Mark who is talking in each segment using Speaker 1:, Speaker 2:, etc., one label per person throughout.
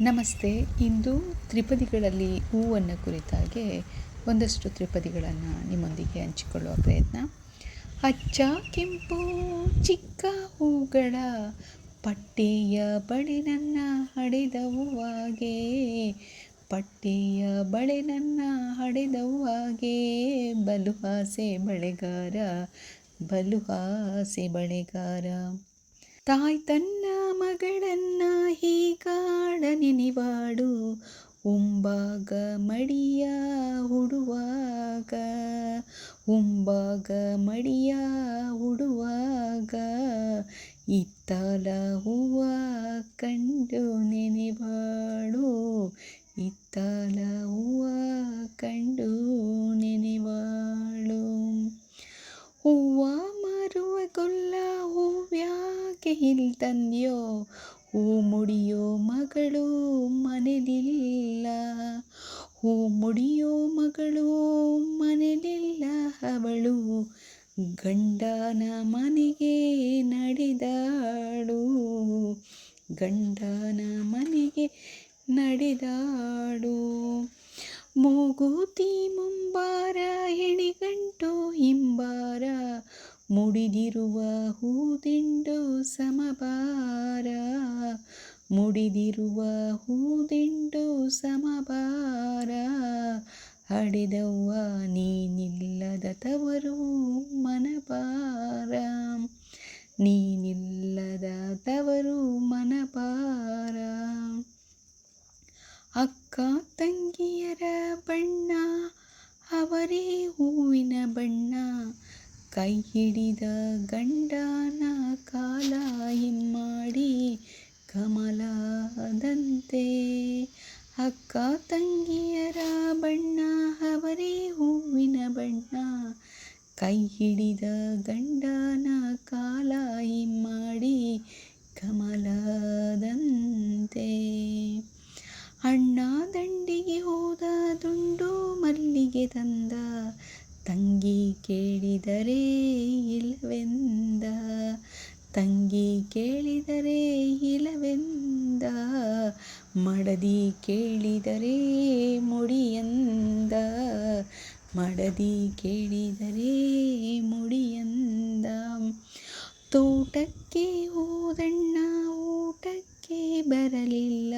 Speaker 1: ನಮಸ್ತೆ. ಇಂದು ತ್ರಿಪದಿಗಳಲ್ಲಿ ಹೂವನ್ನು ಕುರಿತಾಗೆ ಒಂದಷ್ಟು ತ್ರಿಪದಿಗಳನ್ನು ನಿಮ್ಮೊಂದಿಗೆ ಹಂಚಿಕೊಳ್ಳುವ ಪ್ರಯತ್ನ. ಅಚ್ಚ, ಕೆಂಪು, ಚಿಕ್ಕ ಹೂಗಳ ಪಟ್ಟಿಯ ಬಳೆ ನನ್ನ ಹಡೆದ ಹೂವಾಗೆ ಪಟ್ಟಿಯ ಬಳೆ ನನ್ನ ಹಡೆದ ಹೂವಾಗೆ ಬಲು ಆಸೆ ಬಳೆಗಾರ ಬಲು ಆಸೆ ಬಳೆಗಾರ. ತಾಯಿ ತನ್ನ ಮಗಳನ್ನ ನೆನೆವಾಡು ಉಂಬಾಗ ಮಡಿಯ ಹುಡುವಾಗ ಉಂಬಾಗ ಮಡಿಯ ಹುಡುವಾಗ ಇತ್ತಲ ಹೂವ ಕಂಡು ನೆನೆವಾಡು ಇತ್ತಲ ಹೂವ ಕಂಡು ನೆನೆವಾಳು ಹೂವ ಮಾರುವ ಗೊಲ್ಲ ಹೂವ್ಯಾಕೆ ಇಲ್ಲಿ ತಂದ್ಯೋ ಹೂ ಮುಡಿಯೋ ಮಗಳು ಮನೆಲಿಲ್ಲ. ಹೂ ಮುಡಿಯೋ ಮಗಳು ಮನೆಲಿಲ್ಲ. ಅವಳು ಗಂಡನ ಮನೆಗೆ ನಡೆದಾಳು. ಗಂಡನ ಮನೆಗೆ ನಡೆದಾಡು ಮೂಗುತಿ ಮುಂಬಾರ ಎಣಿಗಂಟು ಹಿಂಬಾರ ಮುಡಿದಿರುವ ಹೂದಿಂಡು ಸಮಬಾರ ಮುಡಿದಿರುವ ಹೂದಿಂಡು ಸಮಬಾರ ಹಡೆದವ್ವ ನೀನಿಲ್ಲದ ತವರು ಮನಪಾರ. ನೀನಿಲ್ಲದ ತವರು ಮನಪಾರ. ಅಕ್ಕ ತಂಗಿಯರ ಬಣ್ಣ ಅವರೇ ಹೂವಿನ ಬಣ್ಣ ಕೈ ಹಿಡಿದ ಗಂಡನ ಕಾಲ ಹಿಮ್ಮಾಡಿ ಕಮಲದಂತೆ. ಅಕ್ಕ ತಂಗಿಯರ ಬಣ್ಣ, ಅವರೇ ಹೂವಿನ ಬಣ್ಣ. ಕೈ ಹಿಡಿದ ಗಂಡನ ಕಾಲ ಹಿಮ್ಮಾಡಿ ಕಮಲದಂತೆ. ಅಣ್ಣ ದಂಡಿಗೆ ಹೋದ ದುಂಡು ಮಲ್ಲಿಗೆ ತಂದ. ತಂಗಿ ಕೇಳಿದರೆ ಇಲ್ಲವೆಂದ? ತಂಗಿ ಕೇಳಿದರೆ ಇಲ್ಲವೆಂದ? ಮಡದಿ ಕೇಳಿದರೆ ಮುಡಿಯಂದ? ಮಡದಿ ಕೇಳಿದರೆ ಮುಡಿಯಂದ? ತೋಟಕ್ಕೆ ಹೋದಣ್ಣ, ಊಟಕ್ಕೆ ಬರಲಿಲ್ಲ.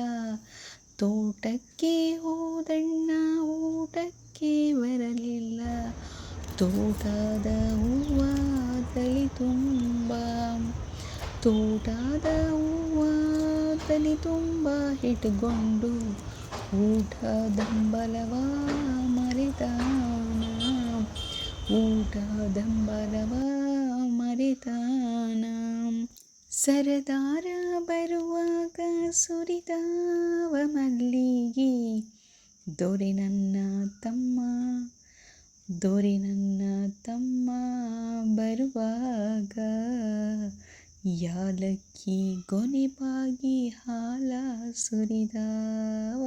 Speaker 1: ತೋಟಕ್ಕೆ ಹೋದಣ್ಣ, ಊಟಕ್ಕೆ ಬರಲಿಲ್ಲ. ತೋಟದ ಹೂವ ತಲೆ ತುಂಬ. ತೋಟದ ಹೂವ ತಲೆ ತುಂಬ ಇಟ್ಕೊಂಡು ಊಟದಂಬಲವ ಮರೆತಾನ. ಊಟದಂಬಲವ ಮರಿತಾನ. ಸರದಾರ ಬರುವಾಗ ಸುರಿದಾವ ಮಲ್ಲಿಗೆ. ದೊರೆ ನನ್ನ ತಮ್ಮ. ದೊರೆ ನನ್ನ ತಮ್ಮ ಬರುವಾಗ ಯಾಲಕ್ಕಿ ಗೊನೆಪಾಗಿ ಹಾಲ ಸುರಿದಾವ.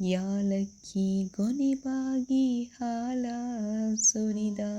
Speaker 1: ಯಾಲಕ್ಕಿ ಗೊನೆಪಾಗಿ ಹಾಲ ಸುರಿದಾವ.